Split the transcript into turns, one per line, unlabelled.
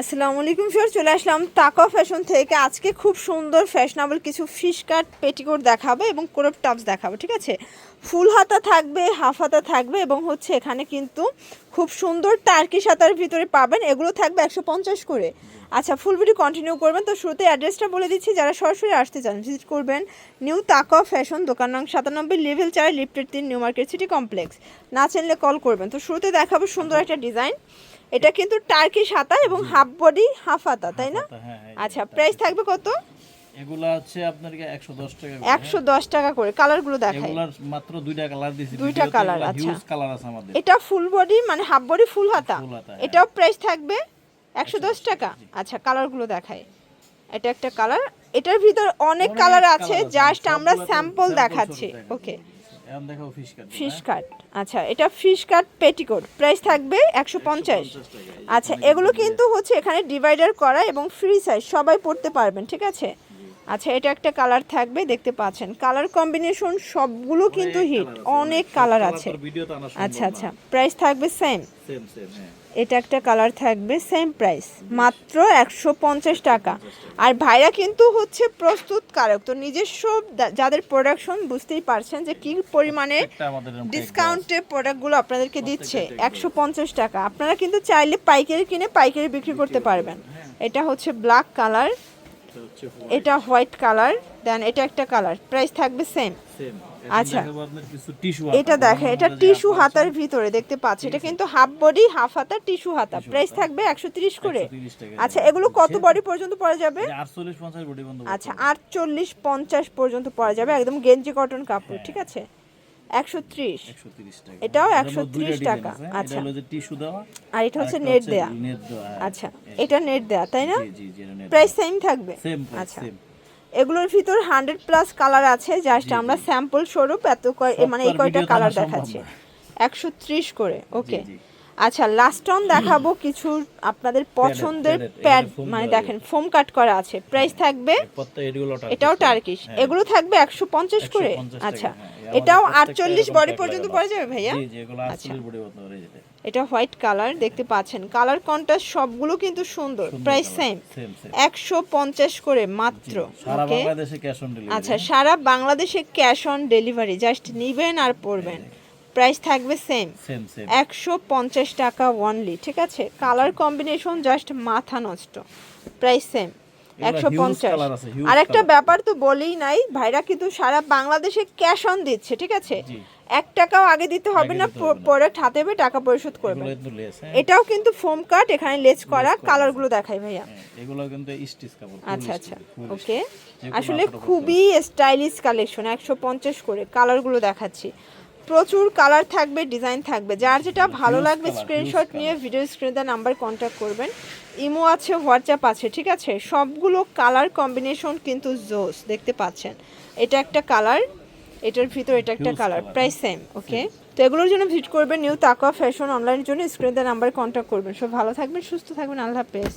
আসসালামু আলাইকুম ফিওর চলে আসলাম তাকা ফ্যাশন থেকে। আজকে খুব সুন্দর, ফ্যাশনেবল কিছু ফিশ কাট, পেটিকোট দেখাবো এবং ক্রপ টপস দেখাবো, ঠিক আছে? ফুল হাতা থাকবে, হাফ হাতা থাকবে এবং হচ্ছে এখানে কিন্তু খুব সুন্দর টার্কি সাতার ভিতরে পাবেন। এগুলো থাকবে একশো পঞ্চাশ করে। আচ্ছা ফুল ভিডিও কন্টিনিউ করবেন। তো শুরুতে অ্যাড্রেসটা বলে দিচ্ছি, যারা সরাসরি আসতে চান ভিজিট করবেন নিউ তাকা ফ্যাশন, দোকান নং সাতানব্বই, লেভেল চার, লিফটেড তিন, নিউ মার্কেট সিটি কমপ্লেক্স। না চিনলে কল করবেন। তো শুরুতে দেখাবো সুন্দর একটা ডিজাইন। এটা কিন্তু টার্কি হাতা এবং হাফ বডি হাফ হাতা তাই না?
হ্যাঁ হ্যাঁ
আচ্ছা প্রাইস থাকবে কত?
এগুলা হচ্ছে আপনার একশো দশ টাকা করে,
একশো দশ টাকা করে কালারগুলো
হ্যাঁ।
দেখাই।
এগুলার মাত্র দুইটা কালার দিছি
দুইটা colour, আচ্ছা।
হিউজ কালার আছে আমাদের।
এটা ফুল বডি মানে হাফ বডি ফুল হাতা।
হ্যাঁ।
এটাও প্রাইস থাকবে একশো দশ টাকা। আচ্ছা কালারগুলো দেখাই। এটা একটা কালার। এটার ভিতর অনেক কালার আছে জাস্ট আমরা স্যাম্পল দেখাচ্ছি। ওকে
এখন দেখাও ফিশ কাট
ফিশ কাট আচ্ছা এটা ফিশ কাট পেটিকোট প্রাইস থাকবে একশো পঞ্চাশ। আচ্ছা এগুলো কিন্তু হচ্ছে এখানে ডিভাইডার করা এবং ফ্রি সাইজ সবাই পড়তে পারবেন ঠিক আছে? আচ্ছা এটা একটা কালার থাকবে দেখতে পাচ্ছেন। কালার কম্বিনেশন সবগুলো কিন্তু হিট অনেক কালার আছে। আচ্ছা আচ্ছা প্রাইস থাকবে সেম
হ্যাঁ।
এটা একটা কালার থাকবে সেম প্রাইস মাত্র একশো পঞ্চাশ টাকা। আর ভাইরা কিন্তু হচ্ছে প্রস্তুতকারক তো নিজস্ব যাদের প্রোডাকশন বুঝতেই পারছেন যে কি পরিমাণে ডিসকাউন্টে প্রোডাক্টগুলো আপনাদেরকে দিচ্ছে একশো পঞ্চাশ টাকা। আপনারা কিন্তু চাইলে পাইকারি কিনে পাইকারি বিক্রি করতে পারবেন। এটা হচ্ছে ব্ল্যাক কালার।
এটা
হোয়াইট কালার দেন এটা একটা কালার প্রাইস থাকবে সেম আচ্ছা। এটা দেখে এটা টিস্যু হাতার ভিতরে দেখতে পাচ্ছি। এটা কিন্তু হাফ বডি হাফ হাতা টিস্যু হাতা। প্রাইস থাকবে একশো তিরিশ করে। আচ্ছা এগুলো কত বডি পর্যন্ত পরা যাবে? আচ্ছা আটচল্লিশ পঞ্চাশ পর্যন্ত পরা যাবে। একদম গেঞ্জি কটন কাপড় ঠিক আছে? একশো ত্রিশ।
একশো
এটাও
এটার মধ্যে
130
দুইটা design
টাকা, আচ্ছা। আর এটা হচ্ছে নেট দেয়া।
হ্যাঁ।
আচ্ছা এটা নেট দেয়া তাই না? প্রাইস সেম থাকবে? আচ্ছা। এগুলোর ভিতর হান্ড্রেড প্লাস কালার আছে জাস্ট আমরা স্যাম্পল স্বরূপ এত কয়- মানে এই কয়টা কালার দেখাচ্ছি। একশো ত্রিশ করে ওকে আচ্ছা লাস্ট অন দেখাবো কিছু আপনাদের পছন্দের প্যাড মানে দেখেন ফোম কাট করা আছে। প্রাইস থাকবে এটাও টার্কিশ এগুলো থাকবে একশো পঞ্চাশ করে। আচ্ছা।
হ্যাঁ।
এটাও আটচল্লিশ বডি পর্যন্ত পরা যাবে ভাইয়া?
যেতে
এটা হোয়াইট কালার দেখতে পাচ্ছেন। কালার কন্ট্রাস্ট সবগুলো কিন্তু সুন্দর প্রাইস সেম একশো পঞ্চাশ করে মাত্র
সারা
ওকে?
বাংলাদেশে ক্যাশ অন ডেলিভারি
আচ্ছা সারা বাংলাদেশে ক্যাশ অন ডেলিভারি জাস্ট নিবেন আর পড়বেন প্রাইস থাকবে সেম একশো পঞ্চাশ টাকা ওয়ানলি ঠিক আছে? কালার কম্বিনেশন জাস্ট মাথা নষ্ট প্রাইস সেম একশো পঞ্চাশ। আর একটা ব্যাপার তো বলেই নাই ভাইরা কিন্তু সারা বাংলাদেশে ক্যাশ অন দিচ্ছে ঠিক আছে? এক টাকাও আগে দিতে হবে না
হবে
প্রোডাক্ট হাতে পেয়ে টাকা পরিশোধ
লেস হ্যাঁ।
এটাও কিন্তু ফোম কাট এখানে লেজ করা কালারগুলো দেখাই ভাইয়া।
হ্যাঁ, এগুলো কিন্তু স্টিচ কাপড়
আচ্ছা আচ্ছা ওকে আসলে খুবই স্টাইলিশ কালেকশন একশো পঞ্চাশ করে কালারগুলো দেখাচ্ছি। প্রচুর কালার থাকবে ডিজাইন থাকবে। যার যেটা ভালো লাগবে স্ক্রিনশট নিয়ে ভিডিও স্ক্রিনে নাম্বার কন্ট্যাক্ট করবেন। ইমো আছে হোয়াটসঅ্যাপ আছে ঠিক আছে? সবগুলো কালার কম্বিনেশন কিন্তু জোস দেখতে পাচ্ছেন? এটা একটা কালার এটার ভিতর এটা একটা কালার প্রাইস সেম ওকে তো এগুলোর জন্য ভিজিট করবেন নিউ তাকা ফ্যাশন অনলাইনের জন্য স্ক্রিনে নাম্বার কন্ট্যাক্ট করবেন। সব ভালো থাকবেন সুস্থ থাকবেন আল্লাহ হাফেজ।